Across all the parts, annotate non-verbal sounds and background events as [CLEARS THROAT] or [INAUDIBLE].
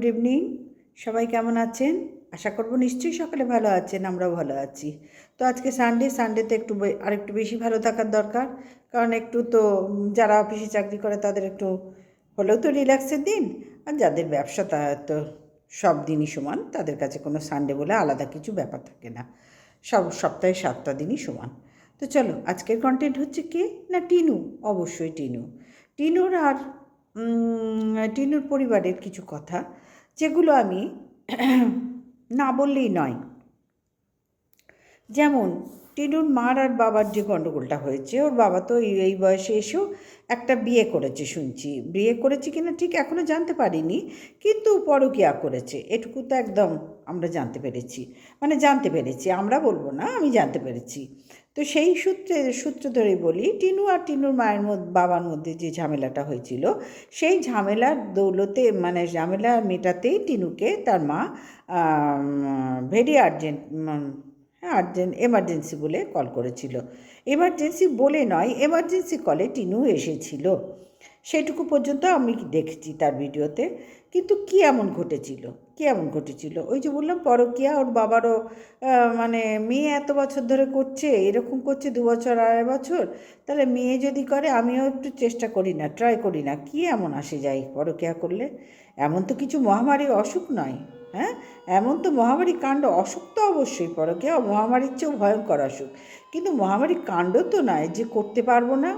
Good evening সবাই কেমন আছেন? আশা করব নিশ্চয়ই সকালে ভালো আছেন, আমরাও ভালো আছি। তো আজকে সানডে সানডেতে একটু বে- আরেকটু বেশি ভালো থাকার দরকার। কারণ একটু তো, যারা অফিসে চাকরি করে তাদের একটু হলেও তো রিল্যাক্সের দিন, আর যাদের ব্যবসা তা তো সব দিনই সমান, তাদের কাছে কোনো সানডে বলে আলাদা কিছু ব্যাপার থাকে না। সব সপ্তাহে সাতটা দিনই সমান। তো চলো, আজকের কন্টেন্ট হচ্ছে কে? না, টিনু, অবশ্যই টিনু। টিনুর আর টিনুর পরিবারের কিছু কথা। যেগুলো আমি [CLEARS THROAT] না বললেই নয়। যেমন, টিনুর মার আর বাবার যে গণ্ডগোলটা হয়েছে, ওর বাবা তো এই বয়সে এসেও একটা বিয়ে করেছে শুনছি। বিয়ে করেছে কিনা ঠিক এখনও জানতে পারিনি, কিন্তু পরকিয়া করেছে। এটুকু তো একদম আমরা জানতে পেরেছি। মানে জানতে পেরেছি, আমরা বলব না, আমি জানতে পেরেছি। তো সেই সূত্রে, সূত্র ধরেই বলি, টিনু আর টিনুর মায়ের মধ্যে, বাবার মধ্যে যে ঝামেলাটা হয়েছিল, সেই ঝামেলার দৌলতে মানে ঝামেলা মেটাতেই টিনুকে তার মা ভেরি আর্জেন্ট হ্যাঁ আর্জেন্ট, এমার্জেন্সি বলে কল করেছিল। এমার্জেন্সি বলে নয়, এমার্জেন্সি কলে টিনু এসেছিল। সেটুকু পর্যন্ত আমি দেখেছি তার ভিডিওতে, কিন্তু কী এমন ঘটেছিল? কী এমন ঘটেছিল? ওই যে বললাম, পরকিয়া ওর বাবারও মানে মেয়ে এত বছর ধরে করছে, এরকম করছে দু বছর, আড়াই বছর, তাহলে মেয়ে যদি করে, আমিও একটু চেষ্টা করি না ট্রাই করি না। কী এমন আসে যাই পরকিয়া করলে? এমন তো কিছু মহামারী অসুখ নয় হ্যাঁ? এমন তো মহামারী কাণ্ড অসুখ তো অবশ্যই, পরকিয়া মহামারীর চেয়েও ভয়ঙ্কর অসুখ। কিন্তু মহামারী কাণ্ড তো নয় যে করতে পারব না।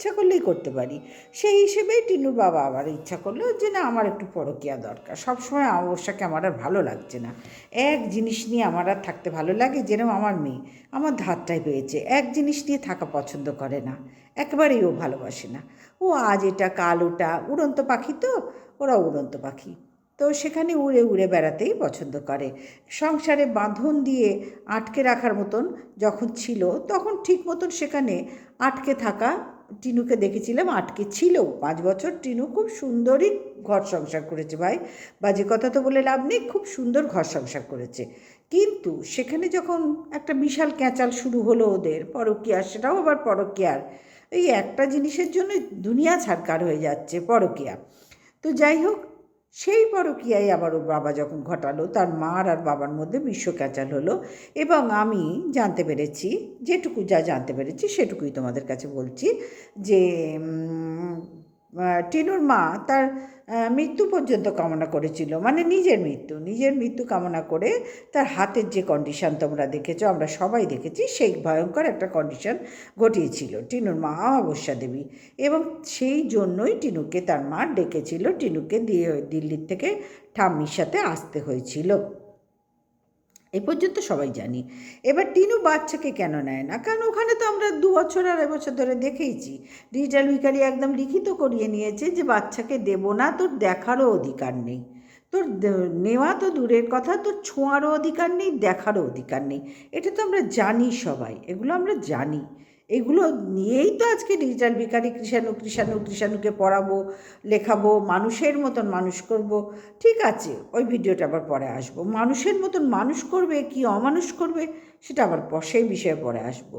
ইচ্ছা করলেই করতে পারি। সেই হিসেবেই টিনুর বাবা আবার ইচ্ছা করল যে, না, আমার একটু পরকিয়া দরকার। সবসময় অবস্যাকে আমার আর ভালো লাগছে না। এক জিনিস নিয়ে আমার আর থাকতে ভালো লাগে যেরকম আমার মেয়ে। আমার ধারটাই পেয়েছে। এক জিনিস নিয়ে থাকা পছন্দ করে না। একেবারেই ও ভালোবাসে না। ও আজ এটা, কাল ওটা। উড়ন্ত পাখি তো? ওরা উড়ন্ত পাখি। তো সেখানে উড়ে উড়ে বেড়াতেই পছন্দ করে। সংসারে বাঁধন দিয়ে আটকে রাখার মতন যখন ছিল, তখন ঠিক মতন সেখানে আটকে থাকা টিনুকে দেখেছিলাম, আটকে ছিল। পাঁচ বছর টিনু খুব সুন্দরই ঘর সংসার করেছে ভাই। বাজে কথা তো বলে লাভ নেই, খুব সুন্দর ঘর সংসার করেছে। কিন্তু সেখানে যখন একটা বিশাল ক্যাঁচাল শুরু হলো ওদের, পরকিয়ার, সেটাও আবার পরকিয়ার। এই একটা জিনিসের জন্য দুনিয়া ছাড়কার হয়ে যাচ্ছে, পরকিয়া। তো যাই হোক সেই পরকিয়ায় আবার ওর বাবা যখন ঘটালো, তার মার আর বাবার মধ্যে বিশ্ব ক্যাচাল হলো এবং আমি জানতে পেরেছি, যেটুকু যা জানতে পেরেছি সেটুকুই তোমাদের কাছে বলছি যে টিনুর মা তার মৃত্যু পর্যন্ত কামনা করেছিল। মানে নিজের মৃত্যু নিজের মৃত্যু কামনা করে তার হাতের যে কন্ডিশন তোমরা দেখেছ, আমরা সবাই দেখেছি, সেই ভয়ঙ্কর একটা কন্ডিশন ঘটিয়েছিল। টিনুর মা অমাবস্যা দেবী এবং সেই জন্যই টিনুকে তার মা ডেকেছিল। টিনুকে দিয়ে দিল্লির থেকে ঠাম্মির সাথে আসতে হয়েছিল। এই পর্যন্ত সবাই জানি। এবার টিনু বাচ্চাকে কেন নেয় না? কারণ ওখানে তো আমরা দু বছর আর বছর ধরে দেখেইছি। ডিজিটাল উইকারি একদম লিখিত করিয়ে নিয়েছে যে বাচ্চাকে দেব না, তোর দেখারও অধিকার নেই। তোর নেওয়া তো দূরের কথা, তোর ছোঁয়ারও অধিকার নেই, দেখারও অধিকার নেই। এটা তো আমরা জানি সবাই, এগুলো আমরা জানি। এগুলো নিয়েই তো আজকে ডিজিটাল ভিকারি কৃষাণু কৃষাণু, কৃষাণুকে পড়াবো, লেখাবো, মানুষের মতন মানুষ করব। ঠিক আছে, ওই ভিডিওটা আবার পরে আসব। মানুষের মতন মানুষ করবে, কি অমানুষ করবে, সেটা আবার সেই বিষয়ে পরে আসব।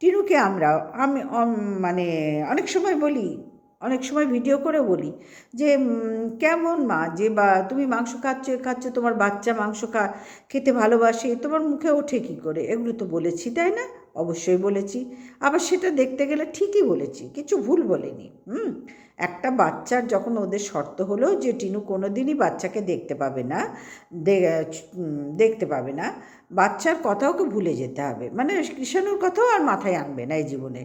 টিনুকে আমরা, আমি মানে অনেক সময় বলি, অনেক সময় ভিডিও করে বলি যে কেমন মা যে বা, তুমি মাংস খাচ্ছ এ খাচ্ছ, তোমার বাচ্চা মাংস খা, খেতে ভালোবাসে, তোমার মুখে ওঠে কী করে? এগুলো তো বলেছি, তাই না? অবশ্যই বলেছি। আবার সেটা দেখতে গেলে ঠিকই বলেছি, কিছু ভুল বলিনি। হুম, একটা বাচ্চার যখন ওদের শর্ত হলো যে টিনু কোনো দিনই বাচ্চাকে দেখতে পাবে না দেখতে পাবে না, বাচ্চার কথাও ওকে ভুলে যেতে হবে। মানে কৃষাণুর কথাও আর মাথায় আনবে না এই জীবনে।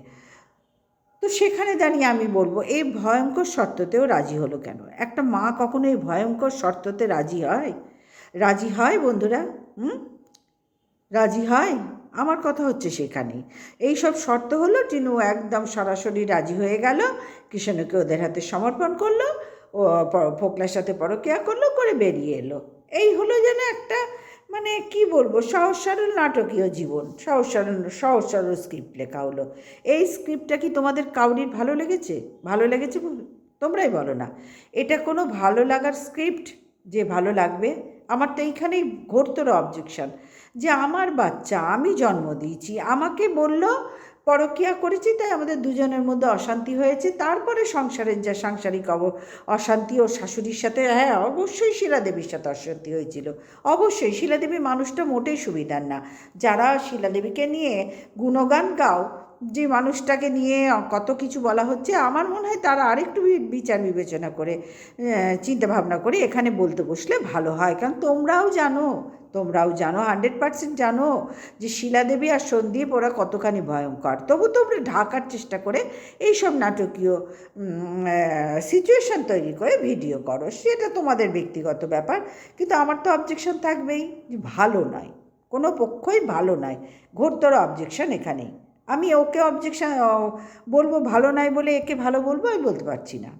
তো সেখানে দাঁড়িয়ে আমি বলব, এই ভয়ঙ্কর শর্ততেও রাজি হলো কেন? একটা মা কখনো এই ভয়ঙ্কর শর্ততে রাজি হয়? রাজি হয় বন্ধুরা? হুম? রাজি হয়? আমার কথা হচ্ছে সেখানেই। এই সব শর্ত হলো টিনু একদম সরাসরি রাজি হয়ে গেল, কৃষ্ণকে ওদের হাতে সমর্পণ করল, ও ফোকলার সাথে পরকিয়া করল, করে বেরিয়ে এলো। এই হলো যেন একটা মানে কি বলব, সহজ সরল নাটকীয় জীবন, সহজ সরল সহজ সরল স্ক্রিপ্ট লেখা হলো। এই স্ক্রিপ্টটা কি তোমাদের কাউরির ভালো লেগেছে? ভালো লেগেছে তোমরাই বলো না। এটা কোনো ভালো লাগার স্ক্রিপ্ট যে ভালো লাগবে? আমার তো এইখানেই ঘোরতর অবজেকশন যে আমার বাচ্চা, আমি জন্ম দিয়েছি। আমাকে বলল, পরকিয়া করেছি, তাই আমাদের দুজনের মধ্যে অশান্তি হয়েছে। তারপরে সংসারের যা সাংসারিক অব, অশান্তি ও শাশুড়ির সাথে হ্যাঁ অবশ্যই শিলাদেবীর সাথে অশান্তি হয়েছিল। অবশ্যই শিলাদেবী মানুষটা মোটেই সুবিধার না। যারা শিলাদেবীকে নিয়ে গুণগান গাও যে মানুষটাকে নিয়ে কত কিছু বলা হচ্ছে, আমার মনে হয় তারা আরেকটু বিচার বিবেচনা করে চিন্তা ভাবনা করে এখানে বলতে বসলে ভালো হয়। কারণ তোমরাও জানো তোমরাও জানো, হান্ড্রেড পার্সেন্ট জানো যে শিলাদেবী আর সন্দীপ ওরা কতখানি ভয়ঙ্কর। তবু তোমরা ঢাকার চেষ্টা করে এইসব নাটকীয় সিচুয়েশান তৈরি করে ভিডিও করো। সেটা তোমাদের ব্যক্তিগত ব্যাপার, কিন্তু আমার তো অবজেকশন থাকবেই ভালো নয়, কোনো পক্ষই ভালো নয়। ঘোরতর অবজেকশন এখানেই। আমি ওকে অবজেকশন বলব ভালো নয় বলে একে ভালো বলব, আমি বলতে পারছি না।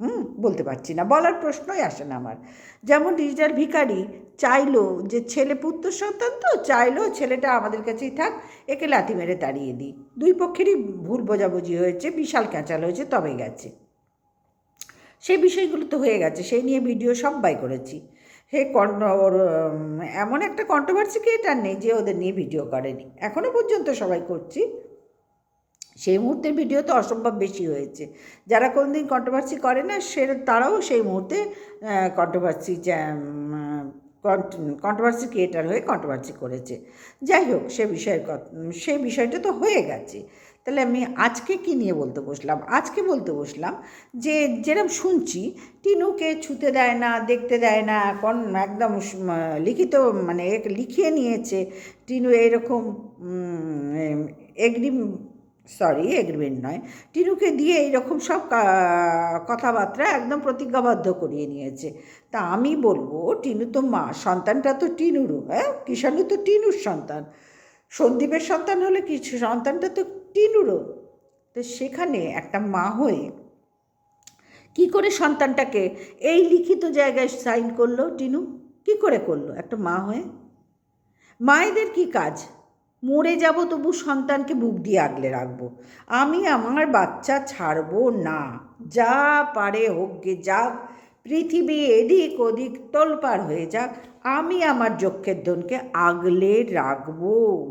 হুম? বলতে পারছি না। বলার প্রশ্নই আসে না আমার। যেমন ডিজিটাল ভিকারি চাইলো যে ছেলে পুত্র সন্তান তো, চাইলো ছেলেটা আমাদের কাছেই থাক, একে লাথি মেরে তাড়িয়ে দিই। দুই পক্ষেরই ভুল বোঝাবুঝি হয়েছে, বিশাল ক্যাঁচাল হয়েছে তবে গেছে। সেই বিষয়গুলো তো হয়ে গেছে, সেই নিয়ে ভিডিও সবাই করেছি। হে কণ্ঠ ওর এমন একটা কন্ট্রোভার্সি ক্রিয়েটার নেই যে ওদের নিয়ে ভিডিও করেনি। এখনও পর্যন্ত সবাই করছি। সেই মুহূর্তের ভিডিও তো অসম্ভব বেশি হয়েছে। যারা কোনো দিন কন্ট্রোভার্সি করে না, সে তারাও সেই মুহূর্তে কন্ট্রোভার্সি কন্ট্রোভার্সি ক্রিয়েটার হয়ে কন্ট্রোভার্সি করেছে। যাই হোক, সে বিষয়ের সেই বিষয়টা তো হয়ে গেছে। তাহলে আমি আজকে কি নিয়ে বলতে বসলাম? আজকে বলতে বসলাম যে যেরকম শুনছি, টিনুকে ছুতে দেয় না, দেখতে দেয় না এখন একদম লিখিত মানে লিখিয়ে নিয়েছে। টিনু এরকম এগ্রি সরি এগ্রিমেন্ট নয়। টিনুকে দিয়ে এইরকম সব কথাবার্তা একদম প্রতিজ্ঞাবদ্ধ করিয়ে নিয়েছে। তা আমি বলব, টিনু তো মা, সন্তানটা তো টিনুরও হ্যাঁ? কিষাণু তো টিনুর সন্তান। সন্দীপের সন্তান হলে কিছু, সন্তানটা তো টিনুরও। তো সেখানে একটা মা হয়ে কি করে সন্তানটাকে এই লিখিত জায়গায় সাইন করল টিনু? কি করে করল? একটা মা হয়ে? মায়েদের কি কাজ? মরে যাব তবু সন্তানকে বুক দিয়ে আগলে রাখব। আমি আমার বাচ্চা ছাড়বো না। যা পারে হোক গে যাক, পৃথিবী এদিক ওদিক তোলপাড় হয়ে যাক। আমি আমার যক্ষের ধনকে আগলে রাখব।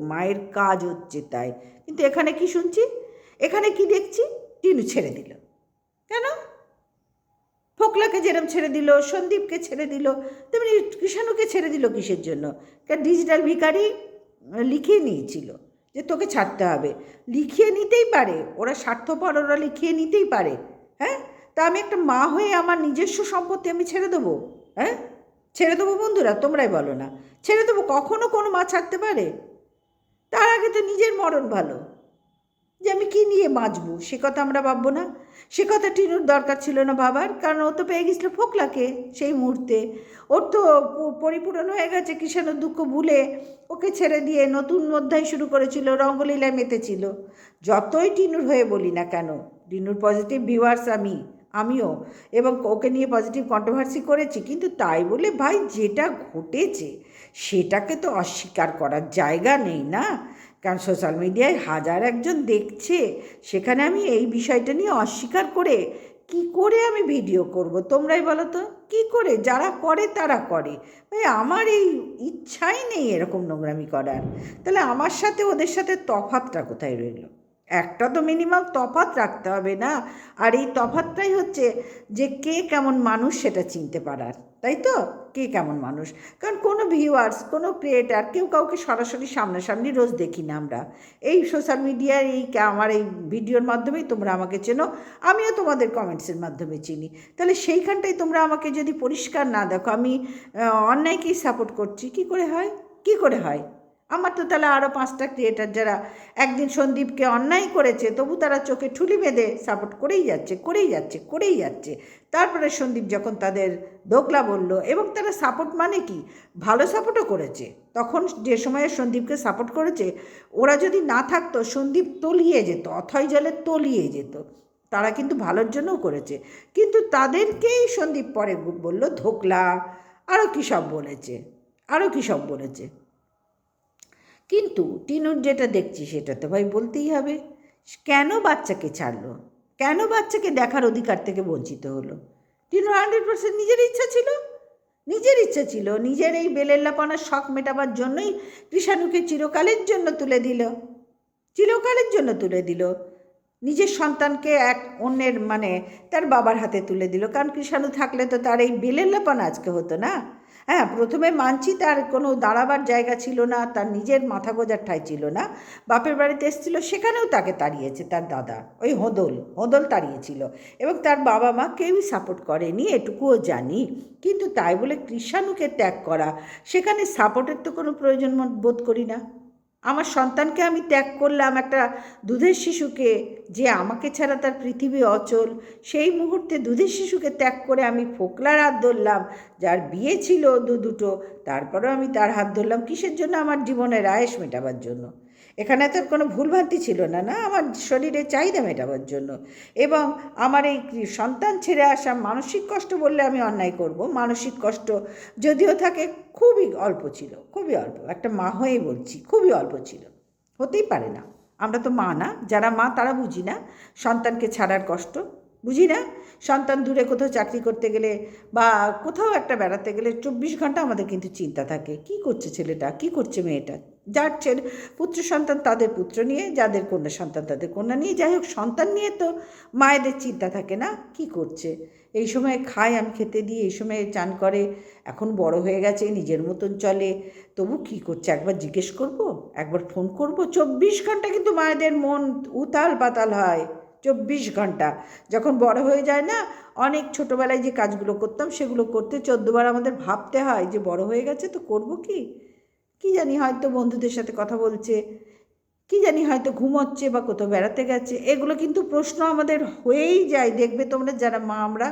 মায়ের কাজ হচ্ছে তাই। কিন্তু এখানে কি শুনছি? এখানে কি দেখছি? টিনু ছেড়ে দিল। কেন? ফোকলাকে যেরম ছেড়ে দিল, সন্দীপকে ছেড়ে দিল, তেমনি কৃষাণুকে ছেড়ে দিল কিসের জন্য? ডিজিটাল ভিখারি? লিখিয়ে নিয়েছিল যে তোকে ছাড়তে হবে। লিখিয়ে নিতেই পারে, ওরা স্বার্থপর, ওরা লিখিয়ে নিতেই পারে। হ্যাঁ? তা আমি একটা মা হয়ে আমার নিজস্ব সম্পত্তি আমি ছেড়ে দেবো? হ্যাঁ? ছেড়ে দেবো বন্ধুরা, তোমরাই বলো না। ছেড়ে দেবো কখনো কোনো মা ছাড়তে পারে? তার আগে তো নিজের মরণ ভালো। যে আমি কী নিয়ে বাঁচবো সে কথা আমরা ভাববো না। সে কথা টিনুর দরকার ছিল না বাবার কারণ ও তো পেয়ে গেছিল ফোকলাকে সেই মুহূর্তে। ওর তো পরিপূরণ হয়ে গেছে, কিষাণের দুঃখ ভুলে ওকে ছেড়ে দিয়ে নতুন অধ্যায় শুরু করেছিল, রঙ্গলীলায় মেতেছিল। যতই টিনুর হয়ে বলি না কেন, টিনুর পজিটিভ ভিউয়ার্স আমি, আমিও, এবং ওকে নিয়ে পজিটিভ কন্ট্রোভার্সি করেছি, কিন্তু তাই বলে ভাই যেটা ঘটেছে, সেটাকে তো অস্বীকার করার জায়গা নেই না? কারণ সোশ্যাল মিডিয়ায় হাজার একজন দেখছে, সেখানে আমি এই বিষয়টা নিয়ে অস্বীকার করে কি করে আমি ভিডিও করব? তোমরাই বলো তো, কী করে? যারা করে তারা করে। ভাই, আমার এই ইচ্ছাই নেই এরকম নোংরামি করার। তাহলে আমার সাথে ওদের সাথে তফাতটা কোথায় রইল? একটা তো মিনিমাম তফাত রাখতে হবে না। আর এই তফাতটাই হচ্ছে যে কে কেমন মানুষ সেটা চিনতে পারার। তাই তো? কে কেমন মানুষ? কারণ কোনো ভিউয়ার্স কোনো ক্রিয়েটার কেউ কাউকে সরাসরি সামনাসামনি রোজ দেখি না আমরা। এই সোশ্যাল মিডিয়ার এই আমার এই ভিডিওর মাধ্যমেই তোমরা আমাকে চেনো। আমিও তোমাদের কমেন্টসের মাধ্যমে চিনি। তাহলে সেইখানটাই তোমরা আমাকে যদি পরিষ্কার না দেখো, আমি অন্যায়কেই সাপোর্ট করছি। কি করে হয়? কি করে হয়? আমার তো তাহলে আরও পাঁচটা ক্রিয়েটার যারা একদিন সন্দীপকে অন্যায় করেছে, তবু তারা চোখে ঠুলি বেঁধে সাপোর্ট করেই যাচ্ছে করেই যাচ্ছে করেই যাচ্ছে। তারপরে সন্দীপ যখন তাদের দোকলা বলল, এবং তারা সাপোর্ট মানে কি? ভালো সাপোর্টও করেছে। তখন যে সময়ে সন্দীপকে সাপোর্ট করেছে, ওরা যদি না থাকতো, সন্দীপ তলিয়ে যেত, অথয় জলে তলিয়ে যেত। তারা কিন্তু ভালোর জন্যও করেছে। কিন্তু তাদেরকেই সন্দীপ পরে বলল, ধোকলা আরও কী সব বলেছে? আরও কী সব বলেছে? কিন্তু টিনুর যেটা দেখছি সেটা তো ভাই বলতেই হবে। কেন বাচ্চাকে ছাড়লো? কেন বাচ্চাকে দেখার অধিকার থেকে বঞ্চিত হলো? টিনুর হান্ড্রেড পার্সেন্ট নিজের ইচ্ছা ছিল। নিজের ইচ্ছা ছিল, নিজের এই বেলেল্লাপনার শখ মেটাবার জন্যই কৃষাণুকে চিরকালের জন্য তুলে দিল। চিরকালের জন্য তুলে দিল। নিজের সন্তানকে এক অন্যের মানে তার বাবার হাতে তুলে দিল। কারণ কৃষাণু থাকলে তো তার এই বেলেল্লাপন আজকে হতো না। হ্যাঁ প্রথমে মানছি তার কোনো দাঁড়াবার জায়গা ছিল না, তার নিজের মাথা গোজার ঠাঁই ছিল না। বাপের বাড়িতে এসেছিল, সেখানেও তাকে তাড়িয়েছে তার দাদা, ওই হোদল হোদল তাড়িয়েছিল। এবং তার বাবা মা কেউই সাপোর্ট করেনি, এটুকুও জানি। কিন্তু তাই বলে কৃষাণুকে ত্যাগ করা, সেখানে সাপোর্টের তো কোনো প্রয়োজন বোধ করি না। আমার সন্তানকে আমি ত্যাগ করলাম একটা দুধের শিশুকে যে আমাকে ছাড়া তার পৃথিবী অচল। সেই মুহূর্তে দুধের শিশুকে ত্যাগ করে আমি ফোকলার হাত ধরলাম, যার বিয়ে ছিল দু দুটো। তারপরেও আমি তার হাত ধরলাম কিসের জন্য? আমার জীবনের আয়েস মেটাবার জন্য। এখানে তো কোনো ভুলভ্রান্তি ছিল না না? আমার শরীরে চাহিদা মেটাবার জন্য। এবং আমার এই সন্তান ছেড়ে আসা মানসিক কষ্ট বললে আমি অন্যায় করব। মানসিক কষ্ট যদিও থাকে, খুবই অল্প ছিল, খুবই অল্প। একটা মা হয়েই বলছি, খুবই অল্প ছিল। হতেই পারে না। আমরা তো মা না, যারা মা তারা বুঝি না সন্তানকে ছাড়ার কষ্ট। বুঝি না? সন্তান দূরে কোথাও চাকরি করতে গেলে বা কোথাও একটা বেড়াতে গেলে চব্বিশ ঘণ্টা আমাদের কিন্তু চিন্তা থাকে। কি করছে ছেলেটা? কি করছে মেয়েটা? যার ছেলে পুত্র সন্তান তাদের পুত্র নিয়ে, যাদের কন্যা সন্তান তাদের কন্যা নিয়ে। যাই হোক, সন্তান নিয়ে তো মায়েদের চিন্তা থাকে না, কি করছে? এই সময় খায় আমি খেতে দিই এই সময় চান করে, এখন বড় হয়ে গেছে, নিজের মতন চলে। তবু কি করছে? একবার জিজ্ঞেস করব? একবার ফোন করব? চব্বিশ ঘণ্টা কিন্তু মায়েদের মন উতাল পাতাল হয়, চব্বিশ ঘণ্টা। যখন বড় হয়ে যায় না, অনেক ছোটোবেলায় যে কাজগুলো করতাম, সেগুলো করতে চোদ্দবার আমাদের ভাবতে হয় যে বড় হয়ে গেছে তো করব কি? কি জানি হয়তো বন্ধুদের সাথে কথা বলছে, কি জানি হয়তো ঘুমোচ্ছে বা কোথাও বেড়াতে গেছে, এগুলো কিন্তু প্রশ্ন আমাদের হয়েই যায়। দেখবে তোমরা যারা মা, আমরা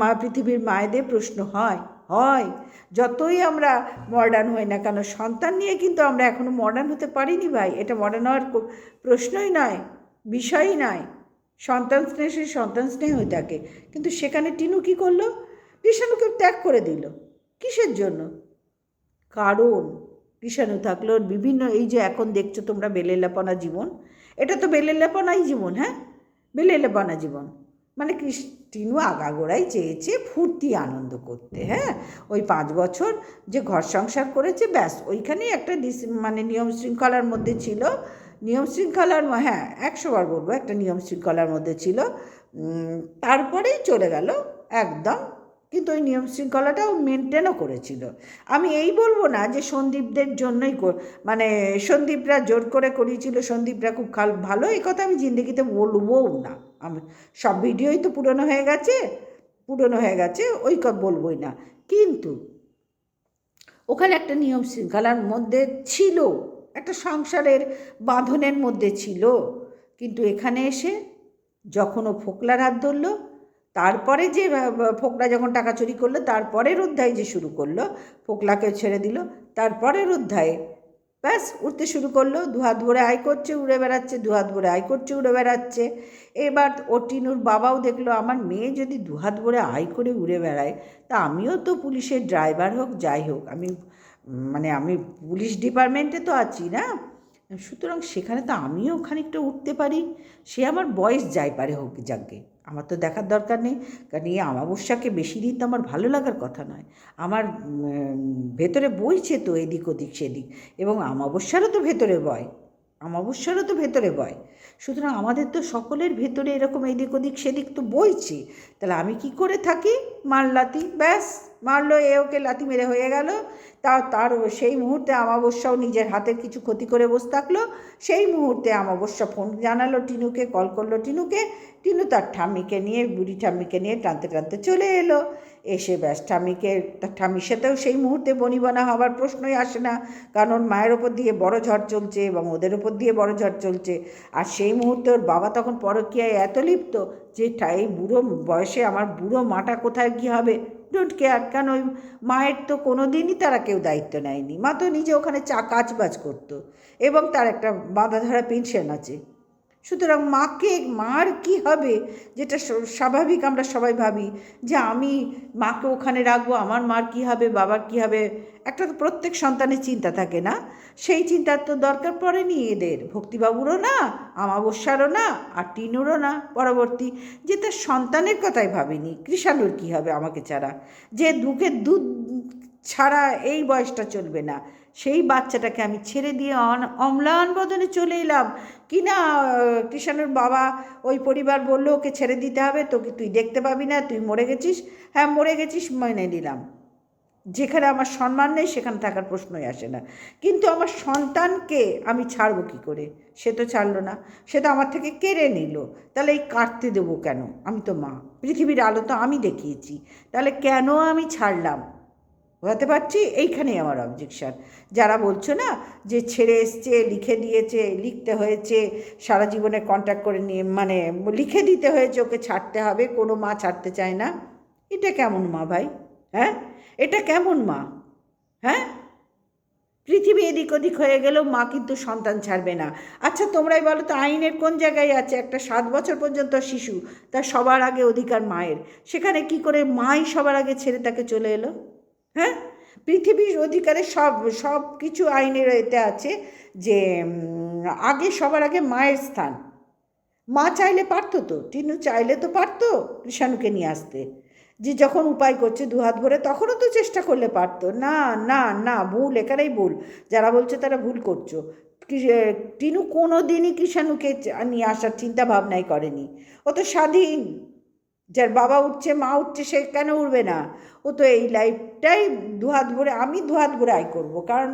মা পৃথিবীর মায়েদের প্রশ্ন হয় হয়। যতই আমরা মডার্ন হই না কেন, সন্তান নিয়ে কিন্তু আমরা এখনও মডার্ন হতে পারিনি ভাই। এটা মডার্ন হওয়ার প্রশ্নই নয়, বিষয়ই নয়। সন্তান স্নেহ সে সন্তান স্নেহ থাকে কিন্তু সেখানে টিনু কী করল? কৃষাণুকে ত্যাগ করে দিল। কিসের জন্য? কারণ কৃষাণু থাকল বিভিন্ন এই যে এখন দেখছ তোমরা বেলেলাপনা জীবন, এটা তো বেলেলাপনাই জীবন হ্যাঁ? বেলেলাপনা জীবন। মানে কৃষ- টিনু আগাগোড়াই চেয়েছে ফুর্তি আনন্দ করতে হ্যাঁ? ওই পাঁচ বছর যে ঘর সংসার করেছে, ব্যাস, ওইখানেই একটা ডিস- মানে নিয়ম শৃঙ্খলার মধ্যে ছিল। নিয়ম শৃঙ্খলার হ্যাঁ একশো বার বলব, একটা নিয়ম শৃঙ্খলার মধ্যে ছিল। তারপরেই চলে গেল একদম কিন্তু ওই নিয়ম শৃঙ্খলাটাও মেনটেনও করেছিল। আমি এই বলব না যে সন্দীপদের জন্যই মানে সন্দীপরা জোর করে করিয়েছিল, সন্দীপরা খুব খাল ভালো, এই কথা আমি জিন্দগিতে বলবোও না। আমি সব ভিডিওই তো পুরনো হয়ে গেছে, পুরনো হয়ে গেছে, ওই কথা বলবোই না। কিন্তু ওখানে একটা নিয়ম শৃঙ্খলার মধ্যে ছিল, একটা সংসারের বাঁধনের মধ্যে ছিল। কিন্তু এখানে এসে যখন ও ফোকলার হাত ধরলো তারপরে যে ফোকলা যখন টাকা চুরি করল তারপরের অধ্যায় যে শুরু করল ফোকলাকে ছেড়ে দিল তারপরের অধ্যায়ে ব্যাস উঠতে শুরু করল, দুহাত ভরে আয় করছে, উড়ে বেড়াচ্ছে, দুহাত ভরে আয় করছে, উড়ে বেড়াচ্ছে। এবার ও টিনুর বাবাও দেখল, আমার মেয়ে যদি দুহাত ভরে আয় করে উড়ে বেড়ায়, তা আমিও তো পুলিশের ড্রাইভার হোক, যাই হোক, আমি মানে আমি পুলিশ ডিপার্টমেন্টে তো আছি না? সুতরাং সেখানে তো আমিও খানিকটা উঠতে পারি। সে আমার বয়স যাই পারে হোক যাকে। আমার তো দেখার দরকার নেই। কারণ এই অমাবস্যাকে বেশি দিন তো আমার ভালো লাগার কথা নয়। আমার ভেতরে বইছে তো এদিক ওদিক সেদিক। এবং আমাবস্যারও তো ভেতরে বয়। অমাবস্যারও তো ভেতরে বয়। সুতরাং আমাদের তো সকলের ভেতরে এরকম এদিক ওদিক, সেদিক তো বইছে। তাহলে আমি কি করে থাকি? মার লাতি, ব্যাস, মারলো, এ ওকে লাতি মেরে হয়ে গেল। তা তার সেই মুহূর্তে অমাবস্যাও নিজের হাতের কিছু ক্ষতি করে বসে থাকল। সেই মুহূর্তে অমাবস্যা ফোন জানালো টিনুকে, কল করল টিনুকে। টিনু তার ঠাম্মিকে নিয়ে, বুড়ি ঠাম্মিকে নিয়ে টানতে টানতে চলে এলো। এসে ব্যাস, ঠাম্মিকে তার ঠাম্মির সাথেও সেই মুহূর্তে বনিবনা হওয়ার প্রশ্নই আসে না। কারণ মায়ের ওপর দিয়ে বড় ঝড় চলছে এবং ওদের ওপর দিয়ে বড় ঝড় চলছে। আর সেই মুহূর্তে ওর বাবা তখন পরকীয়ায় এত লিপ্ত যে এই বুড়ো বয়সে আমার বুড়ো মাটা কোথায়, কী হবে? ডোন্ট কেয়ার কেন ওই মায়ের তো কোনো দিনই তারা কেউ দায়িত্ব নেয়নি। মা তো নিজে ওখানে চা কাজবাজ করতো এবং তার একটা বাঁধা ধরা পেনশন আছে। সুতরাং মাকে, মার কি হবে? যেটা স্বাভাবিক আমরা সবাই ভাবি, যে আমি মাকে ওখানে রাখব, আমার মার কি হবে, বাবার কি হবে? একটা তো প্রত্যেক সন্তানের চিন্তা থাকে না? সেই চিন্তার তো দরকার পড়েনি এদের। ভক্তিবাবুরও না, আমাবস্যারও না, আর টিনুরও না পরবর্তী। যে তার সন্তানের কথাই ভাবিনি, কৃষাণুর কি হবে আমাকে ছাড়া? যে দুঃখের দুধ ছাড়া এই বয়সটা চলবে না। সেই বাচ্চাটাকে আমি ছেড়ে দিয়ে অন- অম্লান বদনে চলে এলাম। কি না কৃষাণুর বাবা ওই পরিবার বলল, ওকে ছেড়ে দিতে হবে, তোকে তুই দেখতে পাবি না, তুই মরে গেছিস। হ্যাঁ মরে গেছিস মেনে নিলাম। যেখানে আমার সম্মান নেই, সেখানে থাকার প্রশ্নই আসে না। কিন্তু আমার সন্তানকে আমি ছাড়বো কী করে? সে তো ছাড়লো না। সে তো আমার থেকে কেড়ে নিল। তাহলে এই কাটতে দেবো কেন? আমি তো মা। পৃথিবীর আলো তো আমি দেখিয়েছি। তাহলে কেন আমি ছাড়লাম? বোঝাতে পারছি? এইখানেই আমার অবজেকশন যারা বলছো না যে ছেড়ে এসছে, লিখে দিয়েছে, লিখতে হয়েছে, সারা জীবনে কন্ট্যাক্ট করে নিয়ে মানে লিখে দিতে হয়েছে, ওকে ছাড়তে হবে, কোনো মা ছাড়তে চায় না। এটা কেমন মা ভাই? হ্যাঁ? এটা কেমন মা? হ্যাঁ? পৃথিবী এদিক ওদিক হয়ে গেলেও মা কিন্তু সন্তান ছাড়বে না। আচ্ছা তোমরাই বলো তো, আইনের কোন জায়গায় আছে? একটা সাত বছর পর্যন্ত শিশু, তার সবার আগে অধিকার মায়ের। সেখানে কি করে মাই সবার আগে ছেড়ে তাকে চলে এলো? হ্যাঁ? পৃথিবীর অধিকারে সব সব কিছু আইনের এতে আছে যে আগে সবার আগে মায়ের স্থান। মা চাইলে পারতো তো, টিনু চাইলে তো পারতো কৃষাণুকে নিয়ে আসতে। যে যখন উপায় করছে দু হাত ভরে তখনও তো চেষ্টা করলে পারতো। না না না, ভুল এখানেই ভুল। যারা বলছে তারা ভুল করছ। টিনু কোনো দিনই কৃষাণুকে নিয়ে আসার চিন্তা ভাবনাই করেনি। ও তো স্বাধীন। যার বাবা উঠছে, মা উঠছে, সে কেন উঠবে না? ও তো এই লাইফটাই দুহাত ভরে, আমি দুহাত ভরে আয় করব। কারণ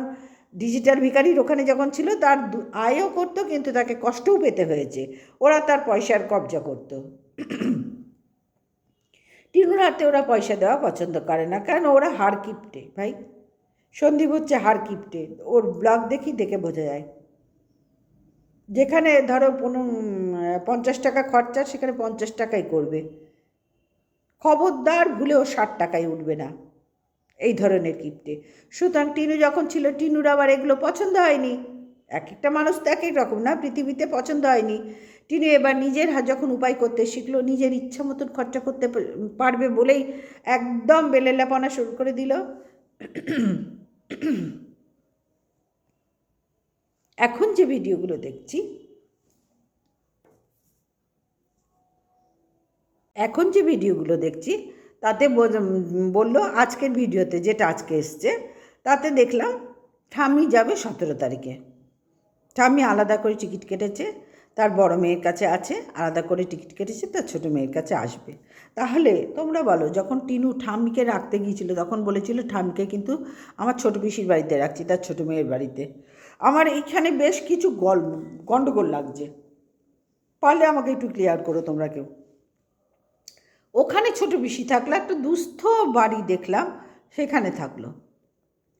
ডিজিটাল ভিকারির ওখানে যখন ছিল, তার আয়ও করতো, কিন্তু তাকে কষ্টও পেতে হয়েছে। ওরা তার পয়সার কবজা করতো। টিনুর হাতে ওরা পয়সা দেওয়া পছন্দ করে না, কারণ ওরা হার কিপটে, ভাই। সন্দীপ হচ্ছে হার কিপটে, ওর ব্লগ দেখি, দেখে বোঝা যায়। যেখানে ধরো পনেরো, পঞ্চাশ টাকা খরচা, সেখানে পঞ্চাশ টাকাই করবে। খবরদার ভুলেও ষাট টাকায় উঠবে না। এই ধরনের কিপ্টে সুতরাং টিনু যখন ছিল, টিনুর আবার এগুলো পছন্দ হয়নি। এক একটা মানুষ তো এক এক রকম না, পৃথিবীতে পছন্দ হয়নি। টিনু এবার নিজের যখন উপায় করতে শিখলো, নিজের ইচ্ছা মতন খরচা করতে পারবে বলেই একদম বেলেলাপনা শুরু করে দিল। এখন যে ভিডিওগুলো দেখছি, এখন যে ভিডিওগুলো দেখছি তাতে বলল, আজকের ভিডিওতে যেটা আজকে এসছে, তাতে দেখলাম ঠাম্মি যাবে সতেরো তারিখে। ঠাম্মি আলাদা করে টিকিট কেটেছে, তার বড় মেয়ের কাছে আছে, আলাদা করে টিকিট কেটেছে, তার ছোটো মেয়ের কাছে আসবে। তাহলে তোমরা বলো, যখন টিনু ঠাম্মিকে রাখতে গিয়েছিল, তখন বলেছিল, ঠাম্মিকে কিন্তু আমার ছোটো পিসির বাড়িতে রাখছি, তার ছোটো মেয়ের বাড়িতে। আমার এইখানে বেশ কিছু গল গণ্ডগোল লাগছে। পারলে আমাকে একটু ক্লিয়ার করো তোমরা কেউ। ওখানে ছোট পিসি থাকল, একটা দুস্থ বাড়ি দেখলাম, সেখানে থাকল।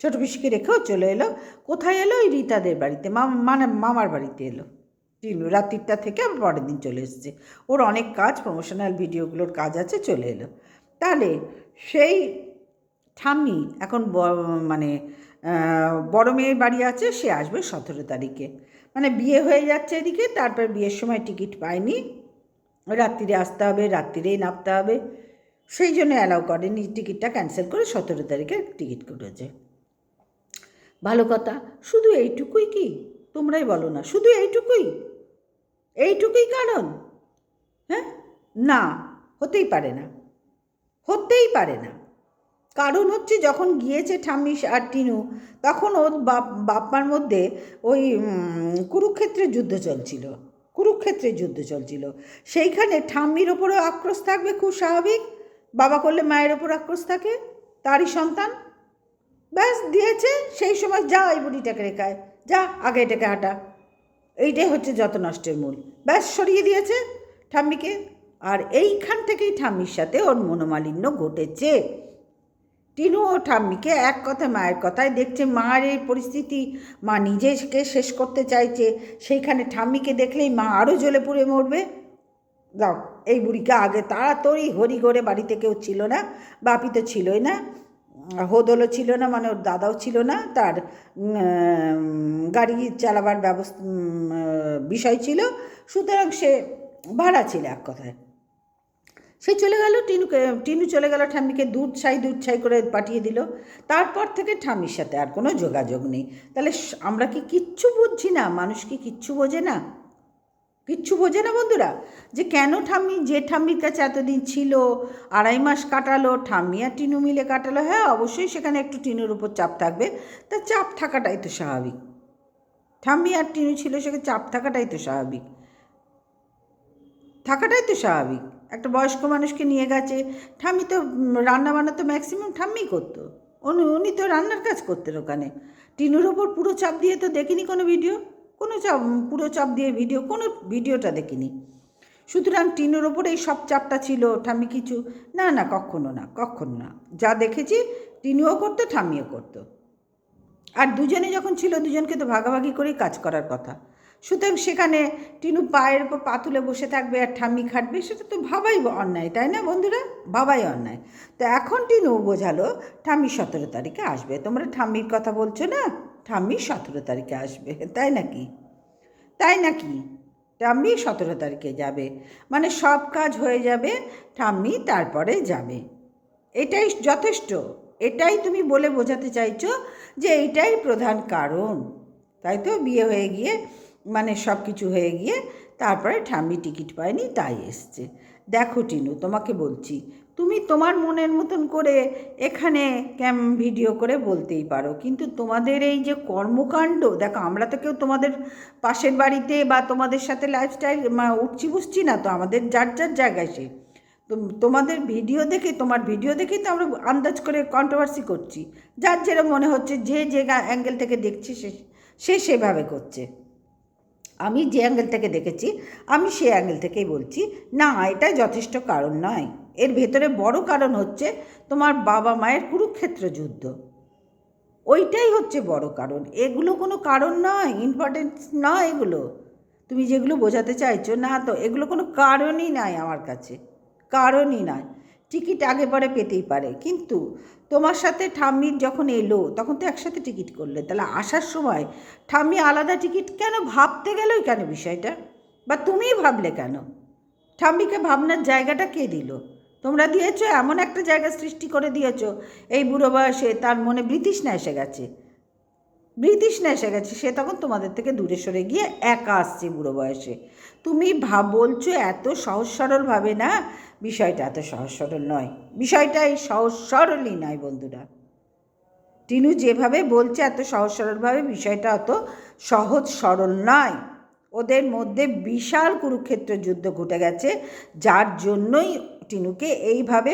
ছোট পিসিকে রেখেও চলে এলো, কোথায় এলো? ওই রীতাদের বাড়িতে মানে মামার বাড়িতে এলো। টিনু রাত্রিটা থেকে পরের দিন চলে এসেছে। ওর অনেক কাজ প্রমোশনাল ভিডিওগুলোর কাজ আছে, চলে এলো। তাহলে সেই ঠাম্মি এখন মানে বড় মেয়ের বাড়ি আছে, সে আসবে সতেরো তারিখে। মানে বিয়ে হয়ে যাচ্ছে এদিকে, তারপর বিয়ের সময় টিকিট পায়নি। রাত্রিরে আসতে হবে, রাত্রিরেই নামতে হবে। সেই জন্য অ্যালাউ করেনি টিকিটটা ক্যান্সেল করে সতেরো তারিখে টিকিট করেছে ভালো কথা, শুধু এইটুকুই কি? তোমরাই বলো না, শুধু এইটুকুই? এইটুকুই কারণ? হ্যাঁ? না, হতেই পারে না। হতেই পারে না। কারণ হচ্ছে যখন গিয়েছে ঠাম্মি আর টিনু, তখন ওর বাপ, বাপ্পার মধ্যে ওই কুরুক্ষেত্রের যুদ্ধ চলছিল। কুরুক্ষেত্রের যুদ্ধ চলছিল। সেইখানে ঠাম্মির ওপরেও আক্রোশ থাকবে খুব স্বাভাবিক। বাবা করলে মায়ের ওপর আক্রোশ থাকে, তারই সন্তান। ব্যাস, দিয়েছে, সেই সময় যা ওই বুড়িটাকে রেখায়, যা, আগে এটাকে হাঁটা। এইটাই হচ্ছে যত নষ্টের মূল। ব্যাস, সরিয়ে দিয়েছে ঠাম্মিকে। আর এইখান থেকেই ঠাম্মির সাথে ওর মনোমালিন্য ঘটেছে। টিনু ও ঠাম্মিকে এক কথায় মায়ের কথায় দেখছে মার এই পরিস্থিতি। মা নিজেকে শেষ করতে চাইছে। সেইখানে ঠাম্মিকে দেখলেই মা আরও জ্বলে পুড়ে মরবে। দাও, এই বুড়িকে আগে তাড়াতাড়ি হরি করে বাড়িতে কেউ ছিল না, বাপি তো ছিলই না, হোদলও ছিল না মানে ওর দাদাও ছিল না, তার গাড়ি চালাবার ব্যবস্থা বিষয় ছিল। সুতরাং সে ভাড়া ছিল এক কথায়। সে চলে গেল টিনুকে টিনু চলে গেল ঠাম্মিকে দুধ ছাই দুধ ছাই করে পাঠিয়ে দিল। তারপর থেকে ঠাম্মির সাথে আর কোনো যোগাযোগ নেই। তাহলে আমরা কি কিচ্ছু বুঝছি না? মানুষ কি কিচ্ছু বোঝে না? কিচ্ছু বোঝে না বন্ধুরা? যে কেন ঠাম্মি, যে ঠাম্মির কাছে এতদিন ছিল, আড়াই মাস কাটালো, ঠাম্মি আর টিনু মিলে কাটালো হ্যাঁ অবশ্যই সেখানে একটু টিনুর উপর চাপ থাকবে। তা চাপ থাকাটাই তো স্বাভাবিক। ঠাম্মি আর টিনু ছিল, সেখানে চাপ থাকাটাই তো স্বাভাবিক। থাকাটাই তো স্বাভাবিক। একটা বয়স্ক মানুষকে নিয়ে গেছে। ঠাম্মি তো রান্না বান্না তো ম্যাক্সিমাম ঠাম্মি করতো। উনি উনি তো রান্নার কাজ করতেন ওখানে। টিনুর ওপর পুরো চাপ দিয়ে তো দেখিনি কোনো ভিডিও কোনো চাপ পুরো চাপ দিয়ে ভিডিও কোনো ভিডিওটা দেখিনি। সুতরাং টিনুর ওপর এই সব চাপটা ছিল ঠাম্মি কিছু। না না, কখনো না কখনো না। যা দেখেছি, টিনুও করতো, ঠাম্মিও করতো। আর দুজনে যখন ছিল, দুজনকে তো ভাগাভাগি করেই কাজ করার কথা। সুতরাং সেখানে টিনু পায়ের উপর পা তুলে বসে থাকবে আর ঠাম্মি খাটবে, সেটা তো ভাবাই অন্যায়, তাই না বন্ধুরা? ভাবাই অন্যায়। তো এখন টিনু বোঝালো, ঠাম্মি সতেরো তারিখে আসবে। তোমরা ঠাম্মির কথা বলছো না? ঠাম্মি সতেরো তারিখে আসবে, তাই নাকি? তাই নাকি? ঠাম্মি সতেরো তারিখে যাবে। মানে সব কাজ হয়ে যাবে, ঠাম্মি তারপরে যাবে। এটাই যথেষ্ট। এটাই তুমি বলে বোঝাতে চাইছো যে এইটাই প্রধান কারণ। তাই তো বিয়ে হয়ে গিয়ে মানে সব কিছু হয়ে গিয়ে তারপরে ঠাম্মি টিকিট পায়নি, তাই এসছে। দেখো টিনু, তোমাকে বলছি, তুমি তোমার মনের মতন করে এখানে ক্যাম ভিডিও করে বলতেই পারো, কিন্তু তোমাদের এই যে কর্মকাণ্ড, দেখো আমরা তো কেউ তোমাদের পাশের বাড়িতে বা তোমাদের সাথে লাইফস্টাইল উঠছি বুঝছি না তো, আমাদের যার যার জায়গায় সে। তোমাদের ভিডিও দেখে, তোমার ভিডিও দেখেই তো আমরা আন্দাজ করে কন্ট্রোভার্সি করছি। যার যেরকম মনে হচ্ছে, যে যে অ্যাঙ্গেল থেকে দেখছে সে সে সেভাবে করছে। আমি যে অ্যাঙ্গেল থেকে দেখেছি, আমি সে অ্যাঙ্গেল থেকেই বলছি, না, এটা যথেষ্ট কারণ নয়। এর ভেতরে বড় কারণ হচ্ছে তোমার বাবা মায়ের কুরুক্ষেত্র যুদ্ধ। ওইটাই হচ্ছে বড় কারণ। এগুলো কোনো কারণ নয় ইম্পর্টেন্ট নয় এগুলো। তুমি যেগুলো বোঝাতে চাইছো, না তো, এগুলো কোনো কারণই নাই আমার কাছে। কারণই নয় টিকিট আগে পরে পেতেই পারে। কিন্তু তোমার সাথে ঠাম্মির যখন এলো, তখন তো একসাথে টিকিট করলে। তাহলে আসার সময় ঠাম্মি আলাদা টিকিট কেন? ভাবতে গেলই কেন বিষয়টা? বা তুমিই ভাবলে কেন? ঠাম্মিকে ভাবনার জায়গাটা কে দিল? তোমরা দিয়েছ, এমন একটা জায়গা সৃষ্টি করে দিয়েছ। এই বুড়ো বয়সে তার মনে ব্রিটিশনা এসে গেছে। ব্রিটিশনা এসে গেছে, সে তখন তোমাদের থেকে দূরে সরে গিয়ে একা আসছে বুড়ো বয়সে। তুমি ভাব বলছো এত সহজ সরলভাবে না? বিষয়টা এত সহজ সরল নয়। বিষয়টা এই সহজ সরলই নয় বন্ধুরা। টিনু যেভাবে বলছে এত সহজ সরলভাবে বিষয়টা অত সহজ সরল নয়। ওদের মধ্যে বিশাল কুরুক্ষেত্র যুদ্ধ ঘটে গেছে, যার জন্যই টিনুকে এইভাবে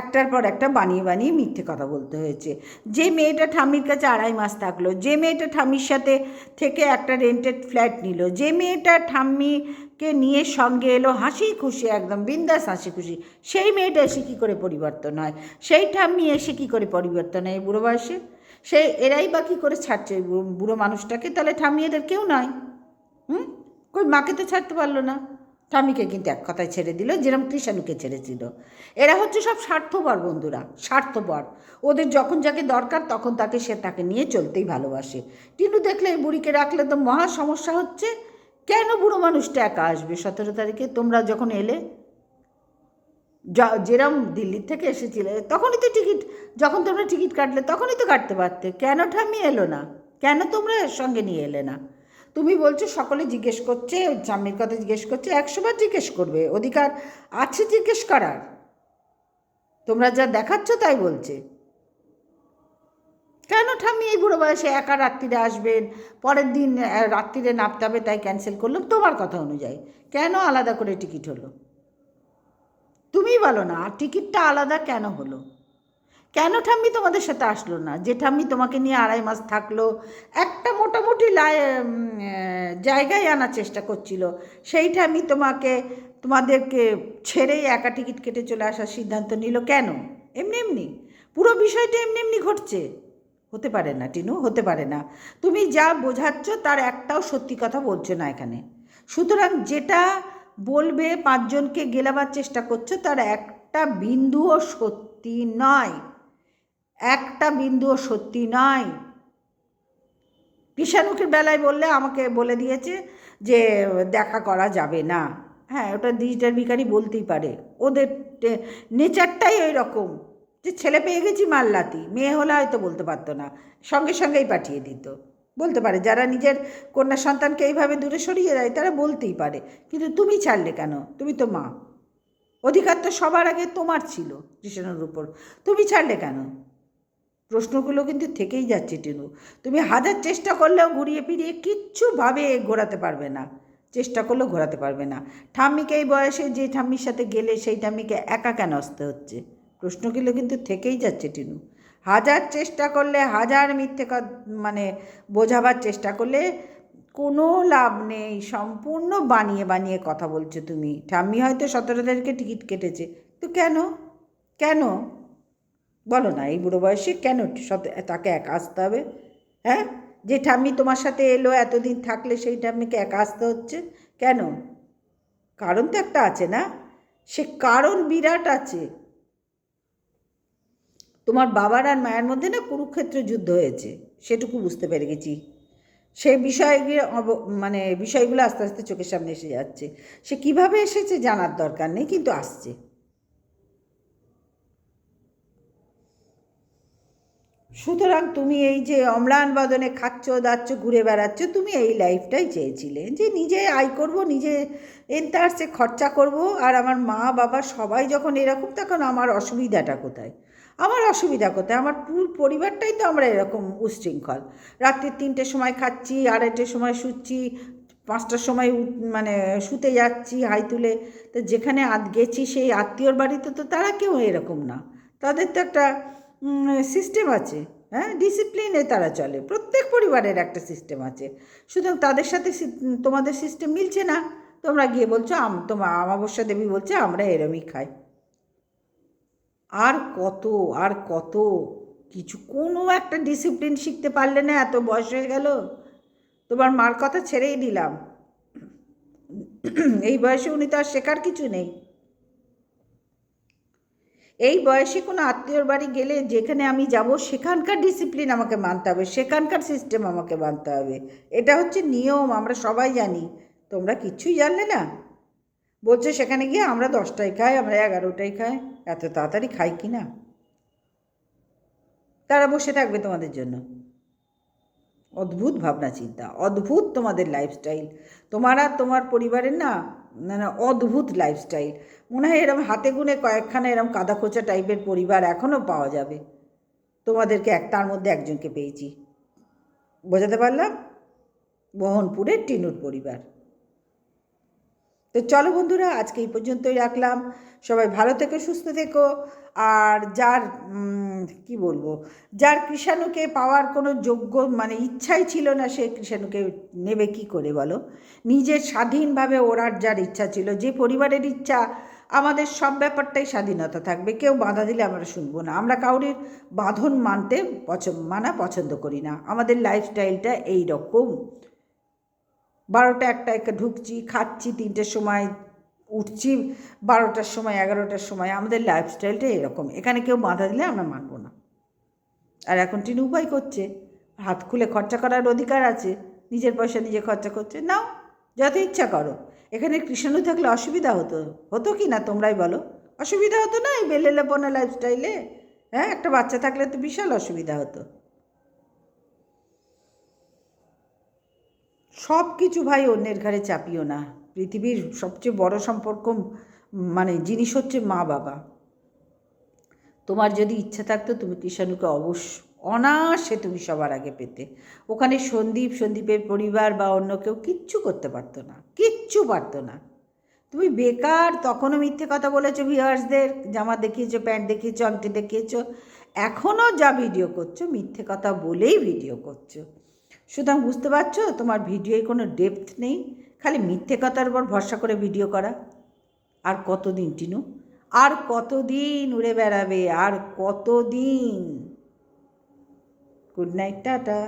একটার পর একটা বানিয়ে বানিয়ে মিথ্যে কথা বলতে হয়েছে। যে মেয়েটা ঠাম্মির কাছে আড়াই মাস থাকল, যে মেয়েটা ঠাম্মির সাথে থেকে একটা রেন্টেড ফ্ল্যাট নিল, যে মেয়েটা ঠাম্মিকে নিয়ে সঙ্গে এলো হাসি খুশি, একদম বিন্দাস হাসি খুশি। সেই মেয়েটা এসে কী করে পরিবর্তন হয়? সেই ঠাম্মি এসে কী করে পরিবর্তন হয় এই বুড়ো বয়সে? সে, এরাই বা কী করে ছাড়ছে বুড়ো- মানুষটাকে? তাহলে ঠাম্মি এদের কেউ নয়। হুম? কই মাকে তো ছাড়তে পারল না। ঠামিকে কিন্তু এক কথায় ছেড়ে দিল যেরকম কৃষাণুকে ছেড়েছিল। এরা হচ্ছে সব স্বার্থপর বন্ধুরা, স্বার্থপর। ওদের যখন যাকে দরকার তখন তাকে সে তাকে নিয়ে চলতেই ভালোবাসে। টিনু দেখলে এই বুড়িকে রাখলে তো মহা সমস্যা হচ্ছে। কেন বুড়ো মানুষটা একা আসবে? সতেরো তারিখে তোমরা যখন এলে যেরম দিল্লির থেকে এসেছিলে, তখনই তো টিকিট, যখন তোমরা টিকিট কাটলে তখনই তো কাটতে পারতে। কেন ঠামি এলো না? কেন তোমরা সঙ্গে নিয়ে এলে না? তুমি বলছো সকলে জিজ্ঞেস করছে, স্বামীর কথা জিজ্ঞেস করছে, একশোবার জিজ্ঞেস করবে। অধিকার আছে জিজ্ঞেস করার। তোমরা যা দেখাচ্ছ তাই বলছে। কেন ঠাম্মি এই বুড়ো বয়সে একা রাত্রিরে আসবেন? পরের দিন রাত্রিরে নামতে হবে তাই ক্যান্সেল করলাম। তোমার কথা অনুযায়ী। কেন আলাদা করে টিকিট হলো? তুমি বলো না, আর টিকিটটা আলাদা কেন হলো? কেন ঠাম্মি তোমাদের সাথে আসলো না? যে ঠাম্মি তোমাকে নিয়ে আড়াই মাস থাকল, একটা মোটামুটি জায়গায় আনার চেষ্টা করছিল। সেই ঠাম্মি তোমাকে, তোমাদেরকে ছেড়েই একা টিকিট কেটে চলে আসার সিদ্ধান্ত নিল কেন? এমনি এমনি। পুরো বিষয়টা এমনি এমনি ঘটছে। হতে পারে না, টিনু, হতে পারে না। তুমি যা বোঝাচ্ছ তার একটাও সত্যি কথা বলছো না এখানে। সুতরাং যেটা বলবে পাঁচজনকে গেলাবার চেষ্টা করছ তার একটা বিন্দুও সত্যি নয়। একটা বিন্দুও সত্যি নয়। কৃষাণুকের বেলায় বললে, আমাকে বলে দিয়েছে যে, দেখা করা যাবে না। হ্যাঁ ওটা ডিজিটাল ভিখারি বলতেই পারে। ওদের নেচারটাই ওই রকম। যে ছেলে পেয়ে গেছি মাল্লাতি, মেয়ে হলে হয়তো বলতে পারতো না। সঙ্গে সঙ্গেই পাঠিয়ে দিত। বলতে পারে, যারা নিজের কন্যা সন্তানকে এইভাবে দূরে সরিয়ে দেয়, তারা বলতেই পারে, কিন্তু তুমি ছাড়লে কেন? তুমি তো মা। অধিকার তো সবার আগে তোমার ছিল কৃষ্ণের উপর। তুমি ছাড়লে কেন? প্রশ্নগুলো কিন্তু থেকেই যাচ্ছে, টিনু। তুমি হাজার চেষ্টা করলেও ঘুরিয়ে ফিরিয়ে কিচ্ছুভাবে ঘোরাতে পারবে না। চেষ্টা করলেও ঘোরাতে পারবে না। ঠাম্মিকে এই বয়সে যে ঠাম্মির সাথে গেলে সেই ঠাম্মিকে একা কেন আসতে হচ্ছে? প্রশ্নগুলো কিন্তু থেকেই যাচ্ছে, টিনু। হাজার চেষ্টা করলে, হাজার মিথ্যে মানে বোঝাবার চেষ্টা করলে কোনো লাভ নেই, সম্পূর্ণ বানিয়ে বানিয়ে কথা বলছো তুমি। ঠাম্মি হয়তো সতেরো তারিখে টিকিট কেটেছে। তো কেন? কেন? বলো না, এই বুড়ো বয়সে কেন তাকে একা আসতে হবে? হ্যাঁ? যে ঠাম্মি তোমার সাথে এলো, এতদিন থাকলে সেই ঠাম্মিকে একা আসতে হচ্ছে? কেন? কারণ তো একটা আছে না? সে কারণ বিরাট আছে। তোমার বাবার আর মায়ের মধ্যে না কুরুক্ষেত্র যুদ্ধ হয়েছে, সেটুকু বুঝতে পেরে গেছি। সেই বিষয়গুলো মানে বিষয়গুলো আস্তে আস্তে চোখের সামনে এসে যাচ্ছে। সে কীভাবে এসেছে জানার দরকার নেই, কিন্তু আসছে। সুতরাং তুমি এই যে অম্লান বদনে খাচ্ছ, দাচ্ছ, ঘুরে বেড়াচ্ছ, তুমি এই লাইফটাই চেয়েছিলে। যে নিজে আয় করব, নিজে এন্টারসে খরচা করব, আর আমার মা বাবা সবাই যখন এরকম, তখন আমার অসুবিধাটা কোথায়? আমার অসুবিধা কোথায়? আমার পুরো পরিবারটাই তো আমরা এরকম উশৃঙ্খল। রাত্রি তিনটের সময় খাচ্ছি, আড়াইটের সময় শুচ্ছি, পাঁচটার সময় মানে শুতে যাচ্ছি, হাই তুলে। তো যেখানে আত গেছি সেই আত্মীয়র বাড়িতে তো তারা কেউ এরকম না। তাদের তো একটা সিস্টেম আছে হ্যাঁ? ডিসিপ্লিনে তারা চলে। প্রত্যেক পরিবারের একটা সিস্টেম আছে। সুতরাং তাদের সাথে তোমাদের সিস্টেম মিলছে না। তোমরা গিয়ে বলছো তোমার আমাবস্যা দেবী বলছে, আমরা এরমই খাই। আর কত আর কত? কিছু কোনো একটা ডিসিপ্লিন শিখতে পারলে না, এত বয়স হয়ে গেল। তোমার মার কথা ছেড়েই দিলাম। এই বয়সে উনি তো আর শেখার কিছু নেই। এই বয়সে কোনো আত্মীয়র বাড়ি গেলে যেখানে আমি যাব, সেখানকার ডিসিপ্লিন আমাকে মানতে হবে, সেখানকার সিস্টেম আমাকে মানতে হবে। এটা হচ্ছে নিয়ম, আমরা সবাই জানি। তোমরা কিচ্ছুই জানলে না। বলছে, সেখানে গিয়ে আমরা দশটায় খাই, আমরা এগারোটায় খাই। এত তাড়াতাড়ি খাই কি না? তারা বসে থাকবে তোমাদের জন্য। অদ্ভুত ভাবনা, চিন্তা, অদ্ভুত তোমাদের লাইফস্টাইল তোমার তোমার পরিবারের না না অদ্ভুত লাইফস্টাইল মনে হয় এরম হাতে গুনে কয়েকখানা এরম কাদা খোঁচা টাইপের পরিবার এখনও পাওয়া যাবে। তোমাদেরকে এক, তার মধ্যে একজনকে পেয়েছি। বোঝাতে পারলাম? মোহনপুরের টিনুর পরিবার। তো চলো বন্ধুরা, আজকে এই পর্যন্তই রাখলাম। সবাই ভালো থেকো, সুস্থ থেকো। আর যার কি বলব, যার কৃষাণুকে পাওয়ার কোনো যোগ্য মানে ইচ্ছাই ছিল না, সে কৃষাণুকে নেবে কি করে বলো? নিজের স্বাধীনভাবে ওরার যার ইচ্ছা ছিল, যে পরিবারের ইচ্ছা, আমাদের সব ব্যাপারটাই স্বাধীনতা থাকবে। কেউ বাধা দিলে আমরা শুনব না। আমরা কাউরির বাঁধন মানতে পছন্দ মানা পছন্দ করি না। আমাদের লাইফস্টাইলটা এই রকম বারোটা একটা একটা ঢুকছি, খাচ্ছি, তিনটের সময় উঠছি, বারোটার সময়, এগারোটার সময়। আমাদের লাইফস্টাইলটা এরকম। এখানে কেউ বাধা দিলে আমরা মানব না। আর এখন টিনু উপায় করছে। হাত খুলে খরচা করার অধিকার আছে। নিজের পয়সা নিজে খরচা করছে। নাও, যত ইচ্ছা করো। এখানে কৃষ্ণ থাকলে অসুবিধা হতো। হতো কি না তোমরাই বলো? অসুবিধা হতো না এই বেলেলেপনা লাইফস্টাইলে হ্যাঁ একটা বাচ্চা থাকলে তো বিশাল অসুবিধা হতো। সব কিছু ভাই অন্যের ঘাড়ে চাপিও না। পৃথিবীর সবচেয়ে বড় সম্পর্ক মানে জিনিস হচ্ছে মা বাবা। তোমার যদি ইচ্ছা থাকতো তুমি কৃষাণুকে অবশ্য অনায়াসে তুমি সবার আগে পেতে। ওখানে সন্দীপ, সন্দীপের পরিবার বা অন্য কেউ কিচ্ছু করতে পারতো না, কিচ্ছু পারতো না। তুমি বেকার, তখনও মিথ্যে কথা বলেছ ভিউয়ার্সদের জামা দেখিয়েছো, প্যান্ট দেখিয়েছো, আংটি দেখিয়েছো, এখনও যা ভিডিও করছ, মিথ্যে কথা বলেই ভিডিও করছ। সুতরাং বুঝতে পারছ? তোমার ভিডিওয় কোনো ডেপথ নেই। খালি মিথ্যে কথার উপর ভরসা করে ভিডিও করা। আর কতদিন, টিনু? আর কতদিন উড়ে বেড়াবে? আর কতদিন? Good night tata.